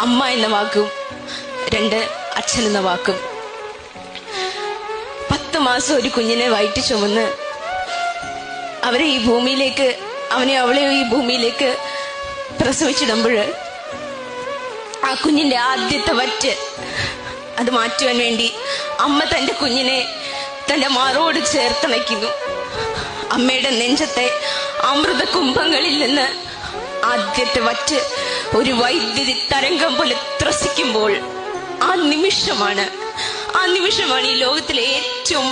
അമ്മ എന്ന വാക്കും രണ്ട് അച്ഛൻ എന്ന വാക്കും. പത്ത് മാസം ഒരു കുഞ്ഞിനെ വയറ്റി ചുമന്ന് അവരെ ഈ ഭൂമിയിലേക്ക് അവനെ അവളെ ഈ ഭൂമിയിലേക്ക് പ്രസവിച്ചിടുമ്പോൾ ആ കുഞ്ഞിന്റെ ആദ്യത്തെ വറ്റ് അത് മാറ്റുവാൻ വേണ്ടി അമ്മ തന്റെ കുഞ്ഞിനെ തന്റെ മാറോട് ചേർത്തണയ്ക്കുന്നു അമ്മയുടെ നെഞ്ചത്തെ അമൃത കുംഭങ്ങളിൽ നിന്ന് ആദ്യത്തെ വറ്റ് ഒരു വൈദ്യുതി തരംഗം പോലെ ത്രസിക്കുമ്പോൾ ആ നിമിഷമാണ് ആ നിമിഷമാണ് ഈ ലോകത്തിലെ ഏറ്റവും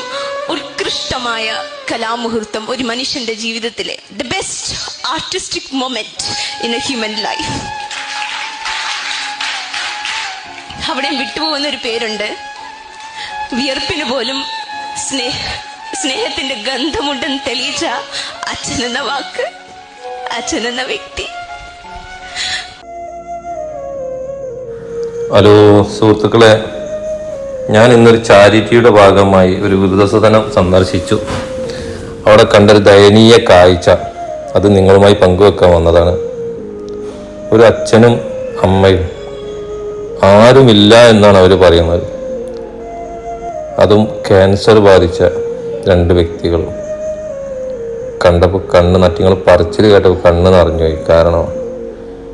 ഉത്കൃഷ്ടമായ കലാമുഹൂർത്തം ഒരു മനുഷ്യന്റെ ജീവിതത്തിലെ the best artistic moment in a human life അവിടെ വിട്ടുപോകുന്ന ഒരു പേരുണ്ട്. വിയർപ്പിന് പോലും സ്നേഹ സ്നേഹത്തിന്റെ ഗന്ധമുണ്ടെന്ന് തെളിയിച്ച അച്ഛൻ എന്ന വാക്ക് അച്ഛൻ എന്ന വ്യക്തി. ഹലോ സുഹൃത്തുക്കളെ. ഞാൻ ഇന്നൊരു ചാരിറ്റിയുടെ ഭാഗമായി ഒരു വൃദ്ധസദനം സന്ദർശിച്ചു. അവിടെ കണ്ടൊരു ദയനീയ കാഴ്ച. അത് നിങ്ങളുമായി പങ്കുവെക്കാൻ വന്നതാണ്. ഒരു അച്ഛനും അമ്മയും. ആരുമില്ല എന്നാണ് അവർ പറയുന്നത്. അതും ക്യാൻസർ ബാധിച്ച രണ്ട് വ്യക്തികളും. കണ്ടപ്പോൾ കണ്ണ് നറ്റിങ്ങൾ പറച്ചിൽ കേട്ടപ്പോൾ കണ്ണ് നിറഞ്ഞുപോയി. കാരണം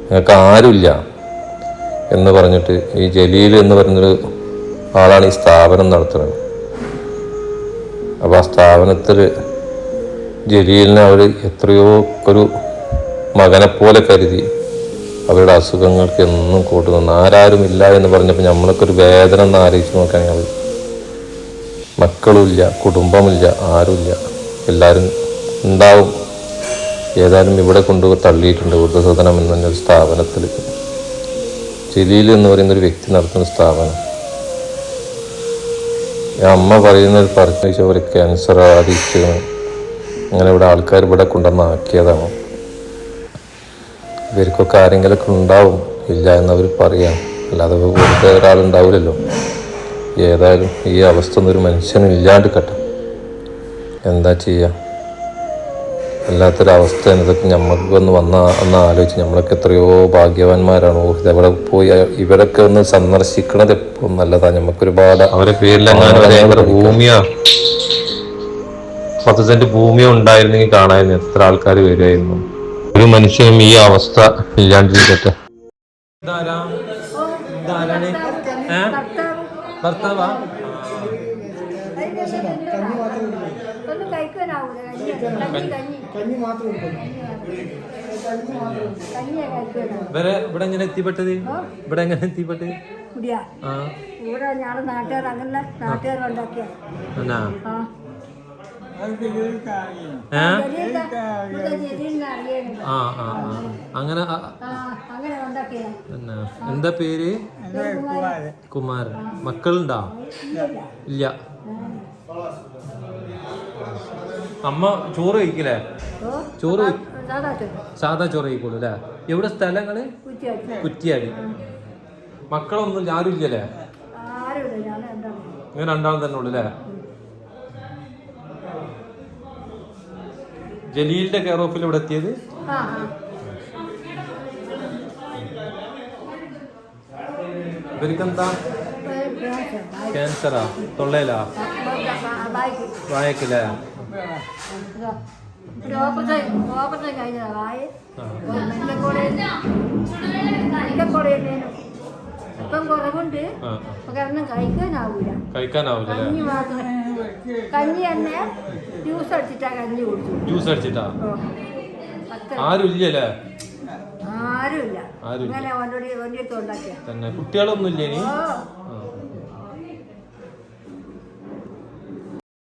നിങ്ങൾക്ക് ആരുമില്ല. എന്ന് പറഞ്ഞിട്ട് ഈ ജലീൽ എന്ന് പറയുന്നൊരു ആളാണ് ഈ സ്ഥാപനം നടത്തുന്നത്. അപ്പോൾ ആ സ്ഥാപനത്തിൽ ജലീലിനെ അവർ എത്രയോ ഒരു മകനെ പോലെ കരുതി അവരുടെ അസുഖങ്ങൾക്ക് എന്നും കൂട്ടുനിന്ന്. ആരാരും ഇല്ല എന്ന് പറഞ്ഞപ്പോൾ നമ്മളൊക്കെ ഒരു വേദന എന്ന് ആലോചിച്ച് നോക്കുകയാണെങ്കിൽ അവർ മക്കളുമില്ല കുടുംബമില്ല ആരുമില്ല. എല്ലാവരും ഉണ്ടാവും. ഏതായാലും ഇവിടെ കൊണ്ടുപോയി തള്ളിയിട്ടുണ്ട് വൃദ്ധസദനം എന്ന സ്ഥാപനത്തിൽ ജലീൽ എന്ന് പറയുന്ന ഒരു വ്യക്തി നടത്തുന്ന സ്ഥാപനം. അമ്മ പറയുന്ന ഒരു പറഞ്ഞ ഒരു ക്യാൻസർ ആദിച്ചു അങ്ങനെ ഇവിടെ ആൾക്കാർ ഇവിടെ കൊണ്ടുവന്നാക്കിയതാണ് ഇവർക്കൊക്കെ ആരെങ്കിലുമൊക്കെ ഉണ്ടാവും ഇല്ല എന്നവർ പറയാം. അല്ലാതെ വെറുതെ ഒരാളുണ്ടാവില്ലല്ലോ. ഏതായാലും ഈ അവസ്ഥ ഒന്നും ഒരു മനുഷ്യനും ഇല്ലാണ്ട് കട്ടെ. എന്താ ചെയ്യുക വല്ലാത്തൊരവസ്ഥ ഇതൊക്കെ നമ്മൾക്ക് ഒന്ന് വന്ന ഒന്ന് ആലോചിച്ച് നമ്മളൊക്കെ എത്രയോ ഭാഗ്യവാന്മാരാണ്. ഇവിടെ പോയി? ഇവരൊക്കെ ഒന്ന് സന്ദർശിക്കണത് എപ്പോഴും നല്ലതാ. നമുക്ക് ഒരുപാട് അവരെ പേരിലെങ്ങാനും ഭൂമിയോ. പത്ത് സെന്റ് ഭൂമിയോ ഉണ്ടായിരുന്നെങ്കിൽ കാണായിരുന്നു എത്ര ആൾക്കാർ വരുമായിരുന്നു ഒരു മനുഷ്യനും ഈ അവസ്ഥ ഇല്ലാണ്ടിരിക്കട്ടെ. ഭർത്താവാ? ഇവരെ ഇവിടെ എങ്ങനെ എത്തിപ്പെട്ടത്? ഇവിടെ എങ്ങനെ എത്തിപ്പെട്ടത്? ആ. ഇവിടെ ഞങ്ങൾ നാട്ടുകാർ അങ്ങനെ നാട്ടുകാർ ഉണ്ടാക്കിയ ആ. ആ ആ ആ അങ്ങനെ എന്താ പേര്? കുമാരൻ. മക്കളുണ്ടോ? ഇല്ല. അമ്മ ചോറ് കഴിക്കില്ലേ? ചോറ് സാധാ ചോറ്. കഴിക്കുള്ളൂ അല്ലേ? എവിടെ സ്ഥലങ്ങൾ? കുറ്റിയാടി. മക്കളൊന്നും ആരും ഇല്ലല്ലേ? ഇങ്ങനെ രണ്ടാളും. തന്നെ ഉള്ളു അല്ലേ? ജലീലിന്റെ കെയർ ഓഫിൽ ഇവിടെ എത്തിയത്? ഇവർക്ക് എന്താ ഇവർക്കെന്താ? ക്യാൻസറാ? തൊള്ളയിലാ വായക്കില്ലേ. ഒരു ഓപ്പറേഷൻ ഓപ്പറേഷൻ കഴിഞ്ഞതാ വായ ആ. മെഡിക്കൽ കോളേജ് മെഡിക്കൽ കോളേജിലേനും ഇപ്പം കുറവുണ്ട് ആ, ആ. ഒക്കെ ഒന്നും കഴിക്കാനാവൂല കഴിക്കാനാവൂലല്ലേ കഞ്ഞി മാത്രം കഞ്ഞി തന്നെ ജ്യൂസ് അടിച്ചിട്ടാ കഞ്ഞി കുടിച്ചു ജ്യൂസ് അടിച്ചിട്ടാ ആരുമില്ല ആരുമില്ല. കുട്ടികളൊന്നും ഇല്ല.